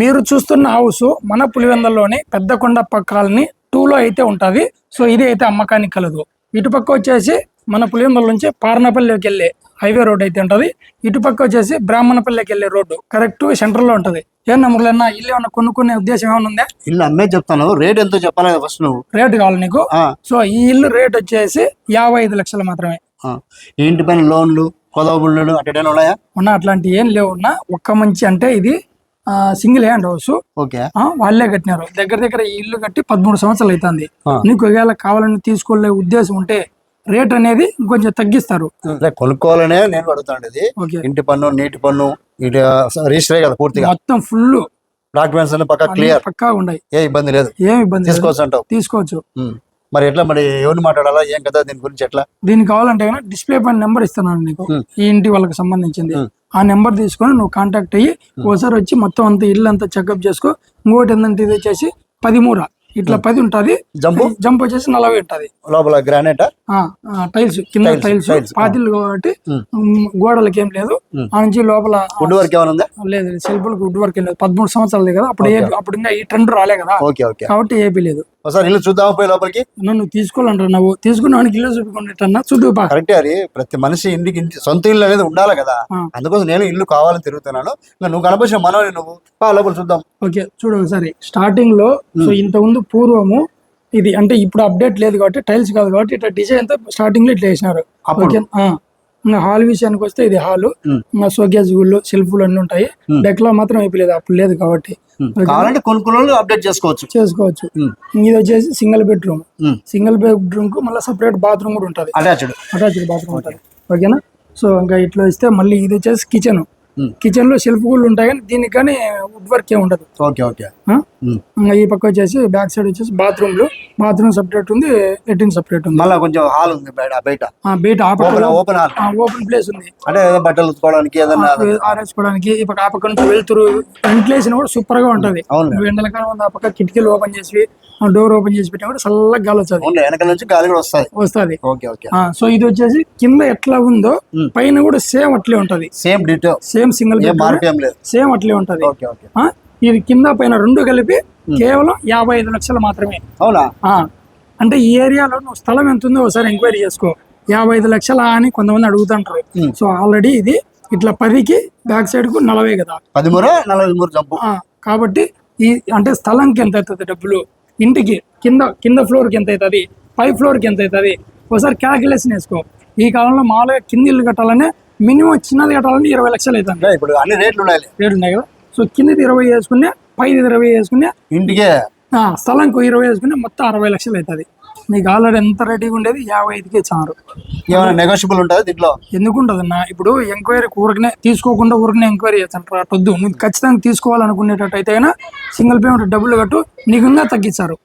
మీరు చూస్తున్న హౌస్ మన పులివెందల్లోని పెద్దకొండ పక్కాలని టూలో అయితే ఉంటుంది. సో ఇది అయితే అమ్మకానికి కలదు. ఇటుపక్క వచ్చేసి మన పులివెందల నుంచి పార్నపల్లికి వెళ్ళే హైవే రోడ్ అయితే ఉంటది. ఇటుపక్క వచ్చేసి బ్రాహ్మణపల్లికి వెళ్ళే రోడ్డు కరెక్ట్ సెంటర్లో ఉంటది. ఏం నమ్మర్లన్నా ఇల్లు ఏమన్నా కొనుక్కునే ఉద్దేశం ఏమైనా ఉందా? ఇల్లు అమ్మే చెప్తాను. రేట్ ఎంతో చెప్పాలి ఫస్ట్ నువ్వు. రేటు కావాలి నీకు. సో ఈ ఇల్లు రేట్ వచ్చేసి యాభై ఐదు లక్షలు మాత్రమే. ఇంటి పైన లోన్లు కొదవ ఉన్నాయా? ఉన్న అట్లాంటి ఏం లేవు ఉన్న ఒక్క మంచి అంటే ఇది సింగిల్ హ్యాండ్ హౌస్. ఓకే. ఆ, వాళ్ళే కట్టినారు. దగ్గర దగ్గర ఈ ఇల్లు కట్టి పదమూడు సంవత్సరాలు అవుతుంది. నీకు ఒకవేళ కావాలని తీసుకోలే ఉద్దేశం ఉంటే రేట్ అనేది ఇంకొంచెం తగ్గిస్తారు. కొనుక్కోవాలనే నేను అడుగుతాను ఇంటి పన్ను నీటి పన్ను రిజిస్టర్ కదా పూర్తిగా. మొత్తం ఫుల్ డాక్యుమెంట్స్ పక్క క్లియర్. పక్కా ఉన్నాయి. ఏ ఇబ్బంది లేదు. ఏం ఇబ్బంది. తీసుకోవచ్చు అంటావు. తీసుకోవచ్చు. మరి ఎట్లా మరి ఎవరిని మాట్లాడాలా? ఏం కదా దీని గురించి ఎట్లా? దీనికి కావాలంటే కనుక డిస్ప్లే పైన నెంబర్ ఇస్తున్నాను నీకు. ఈ ఇంటి వాళ్ళకి సంబంధించింది. ఆ నెంబర్ తీసుకొని నువ్వు కాంటాక్ట్ అయ్యి ఒకసారి వచ్చి మొత్తం అంతా ఇల్లు అంతా చెకప్ చేసుకో. ఇంకోటి ఏంటంటే ఇది వచ్చేసి పదిమూర. ఇట్లా పది ఉంటది. జంపు? జంప్ వచ్చేసి నలభై ఉంటది. లోపల గ్రానైట్? టైల్స్ కింద టైల్స్. పాతిళ్ళు కాబట్టి గోడలకి ఏం లేదు. ఆ నుంచి లోపల వుడ్ వర్క్ ఏమైనా లేదు సెల్ఫ్ వుడ్ వర్క్ లేదు. పదమూడు సంవత్సరాలు కదా. అప్పుడు ఏ- అప్పుడు ఇంకా ఈ ట్రెండ్ రాలే కదా. Okay okay. కాబట్టి ఏపీ లేదు. ఒకసారి ఇల్లు చూద్దామా పోయి లోపలికి? నన్ను తీసుకోవాలంటారు నువ్వు. తీసుకున్నానికి ఇల్లు చూపుకునేటన్నా చూద్దు పా కరెక్టే అది. ప్రతి మనిషి ఇంటికి ఇంటి సొంత ఇల్లు అనేది ఉండాలి కదా. అందుకోసం నేను ఇల్లు కావాలని తిరుగుతున్నాను. నువ్వు కనపరిచిన మనోని నువ్వు. పా లోపల చూద్దాం. ఓకే చూడు ఒకసారి. స్టార్టింగ్లో సో ఇంత ముందు పూర్వము ఇది అంటే ఇప్పుడు అప్డేట్ లేదు కాబట్టి టైల్స్ కాదు కాబట్టి ఇట్లా డిజైన్తో స్టార్టింగ్లో ఇట్లా వేసినారు హాల్ విషయానికి వస్తే ఇది హాల్. షోకేజ్ గుళ్ళు సెల్ఫ్లు అన్ని ఉంటాయి. డెక్లో మాత్రం అయిపోలేదు అప్పుడు లేదు కాబట్టి. అప్డేట్ చేసుకోవచ్చు. చేసుకోవచ్చు. ఇది వచ్చేసి సింగిల్ బెడ్రూమ్. సింగిల్ బెడ్రూమ్కు మళ్ళీ సపరేట్ బాత్రూమ్ కూడా ఉంటుంది. అటాచ్డ్ అటాచ్డ్ బాత్రూమ్ ఉంటుంది. ఓకేనా? సో ఇంకా ఇట్లా వస్తే మళ్ళీ ఇది వచ్చేసి కిచెన్. కిచెన్లో సెల్ఫ్ కూడా ఉంటాయి కానీ దీనికి కానీ వుడ్ వర్క్ ఏ ఉండదు ఓకే? ఉమ్. ఇంకా ఈ పక్క వచ్చేసి బ్యాక్ సైడ్ వచ్చేసి బాత్రూమ్లు బాత్రూమ్ సపరేట్ ఉంది లెట్రిన్ సపరేట్ ఉంది. మళ్ళా కొంచెం హాల్ ఉంది బయట బయట. బయట ఓపెన్ హాల్ ఓపెన్ ప్లేస్ ఉంది. అంటే ఏదో బట్టలు ఉతుకోవడానికి ఏదన్నా ఆరేసుకోవడానికి ఈ పక్క ఆ పక్క నుంచి వెళ్తురు. వెంటిలేషన్ కూడా సూపర్గా ఉంటది. ఎండలకాలం ఉంది ఆ పక్క కిటికీలు ఓపెన్ చేసి డోర్ ఓపెన్ చేసి పెట్టినా కూడా చల్లగా గాలి అవును వెనక నుంచి గాలి కూడా వస్తాయి వస్తుంది. Okay okay. సో ఇది వచ్చేసి కింద ఎట్లా ఉందో. పైన కూడా సేమ్ అట్లే ఉంటది. Same detail same single same అట్లే ఉంటది. Okay okay. ఇది కింద పైన రెండు కలిపి కేవలం యాభై ఐదు లక్షలు మాత్రమే. అవునా? అంటే ఈ ఏరియాలో నువ్వు స్థలం ఎంత ఉందో ఒకసారి ఎంక్వైరీ చేసుకో. యాభై ఐదు లక్షలా అని కొంతమంది అడుగుతుంటారు. సో ఆల్రెడీ ఇది ఇట్లా పదికి బ్యాక్ సైడ్కు నలభై కదా. పదిమూరు నలభై మూడు జంపు. కాబట్టి ఈ అంటే స్థలంకి ఎంత అవుతుంది డబ్బులు? ఇంటికి కింద కింద ఫ్లోర్కి ఎంత అవుతుంది? పై ఫ్లోర్కి ఎంత అవుతుంది? ఒకసారి క్యాల్కులేషన్ వేసుకో ఈ కాలంలో మామూలుగా కింద ఇల్లు కట్టాలంటే మినిమం చిన్నది కట్టాలంటే ఇరవై లక్షలు అవుతుంది. ఇప్పుడు అన్ని రేట్లు ఉండాలి రేటు ఉన్నాయి కదా? సో కిందది ఇరవై వేసుకునే పైది ఇరవై వేసుకునే ఇంటికే? స్థలంకు ఇరవై వేసుకునే మొత్తం అరవై లక్షలు అవుతుంది. మీకు ఆల్రెడీ ఎంత రెడీగా ఉండేది? యాభై ఐదుకి చారు ఏమైనా నెగోషియబుల్ ఉంటుంది దీంట్లో? ఎందుకు ఉంటుందన్న? ఇప్పుడు ఎంక్వైరీ ఊరికనే తీసుకోకుండా ఊరికనే ఎంక్వైరీ చేస్తాను అటొద్దు నువ్వు ఖచ్చితంగా తీసుకోవాలనుకునేటట్టు అయితే సింగిల్ పేమెంట్ డబ్బులు కట్టు ఇంకా తగ్గించారు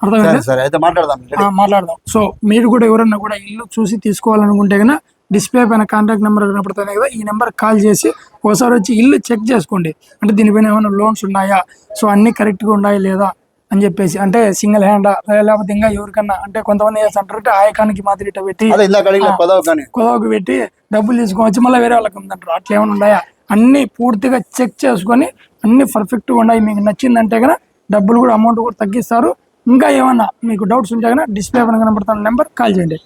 అర్థమైందా? సరే సరే. అయితే మాట్లాడదాం మాట్లాడదాం. సో మీరు కూడా ఎవరన్నా కూడా ఇల్లు చూసి తీసుకోవాలనుకుంటే కన్నా డిస్ప్లే పైన కాంటాక్ట్ నెంబర్ కనపడుతుంది కదా ఈ నెంబర్ కాల్ చేసి ఒకసారి వచ్చి ఇల్లు చెక్ చేసుకోండి. అంటే దీనిపైన ఏమైనా లోన్స్ ఉన్నాయా? సో అన్ని కరెక్ట్గా ఉన్నాయా లేదా అని చెప్పేసి అంటే సింగిల్ హ్యాండ్ లేకపోతే ఇంకా ఎవరికన్నా అంటే కొంతమంది చేస్తుంటారు ఆయకానికి మాదిరి ఇట్ట పెట్టి కుదవకు పెట్టి డబ్బులు తీసుకొని మళ్ళీ వేరే వాళ్ళకి ఉందంటారు. అట్లా ఏమైనా ఉన్నాయా? అన్ని పూర్తిగా చెక్ చేసుకొని అన్ని పర్ఫెక్ట్గా ఉన్నాయి. మీకు నచ్చిందంటే కనుక డబ్బులు కూడా అమౌంట్ కూడా తగ్గిస్తారు. ఇంకా ఏమన్నా మీకు డౌట్స్ ఉంటే కనుక డిస్ప్లే పైన కనబడుతున్న నెంబర్ కాల్ చేయండి.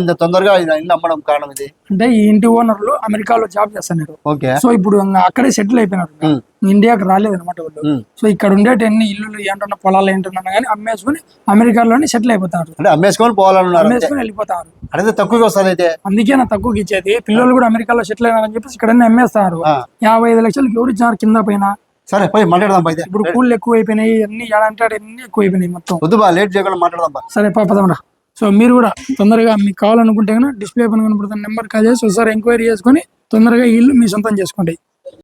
ఇంత తొందరగా ఇల్లు అమ్మడం కారణం ఇది. అంటే ఈ ఇంటి ఓనర్లు అమెరికాలో జాబ్ చేస్తున్నారు. ఓకే. సో ఇప్పుడు అక్కడే సెటిల్ అయిపోయినారు. ఇండియాకి రాలేదు అనమాట వాళ్ళు. సో ఇక్కడ ఉండేటి ఎన్ని ఇల్లులు ఏంటన్నా పొలాలు ఏంటన్నా కానీ అమ్మేసుకుని అమెరికాలోనే సెటిల్ అయిపోతారు. అంటే అమ్మేసుకొని పోవాలన్నారు. అమ్మేసుకుని వెళ్ళిపోతారు. అడిగితే తక్కువగా వస్తుంది అయితే. అందుకే నా తక్కువకి ఇచ్చేది. పిల్లలు కూడా అమెరికాలో సెటిల్ అయినారని చెప్పేసి ఇక్కడనే అమ్మేస్తారు. యాభై ఐదు లక్షలకి ఎవరు ఇచ్చినారు కింద పైన? సరే పోయి మాట్లాడదాం అయితే ఇప్పుడు కూళ్ళు ఎక్కువ అయిపోయినాయి అన్ని ఏడంటే అన్ని ఎక్కువ అయిపోయినాయి మొత్తం. వద్దు బా లేట్ చేయకుండా మాట్లాడదాం బా సరే పాపదమ్మరా సో మీరు కూడా తొందరగా మీకు కావాలనుకుంటే కనుక డిస్ప్లే పైన కనపడుతున్న నెంబర్ కాల్ చేసి ఒకసారి ఎంక్వైరీ చేసుకొని తొందరగా ఇల్లు మీ సొంతం చేసుకోండి.